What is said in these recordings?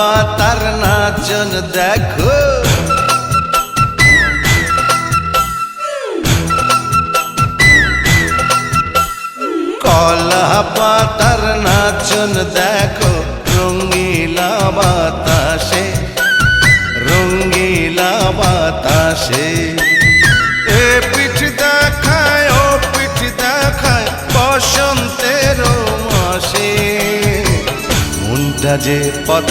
बाबा तर नाचन देखो। कल हबा तर नाचन देखो। যে পথ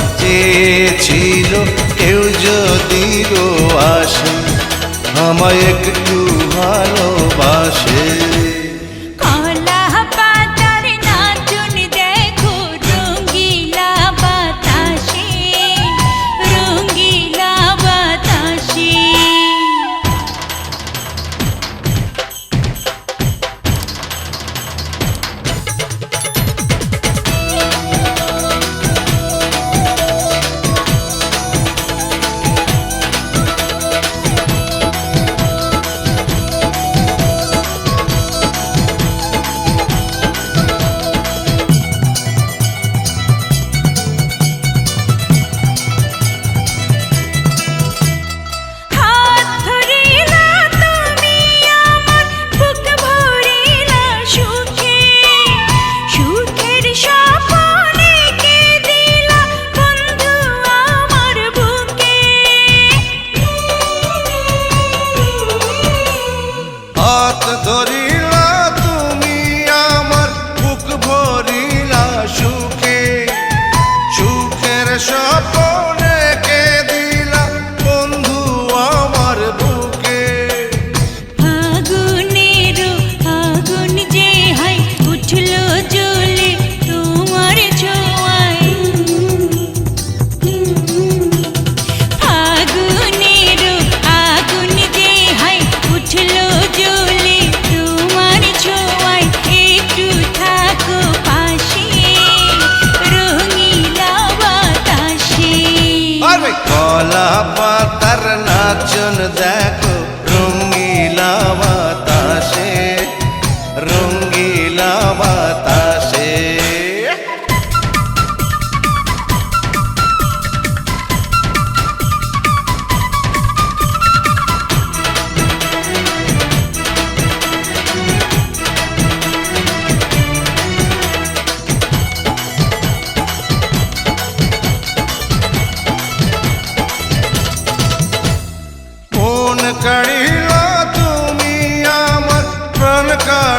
ছিল কেউ যদি আসে আমায় একটু ভালোবাসে। স্বপ্ন কলা পাতার নাচন দেখো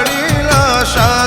વડીલ શા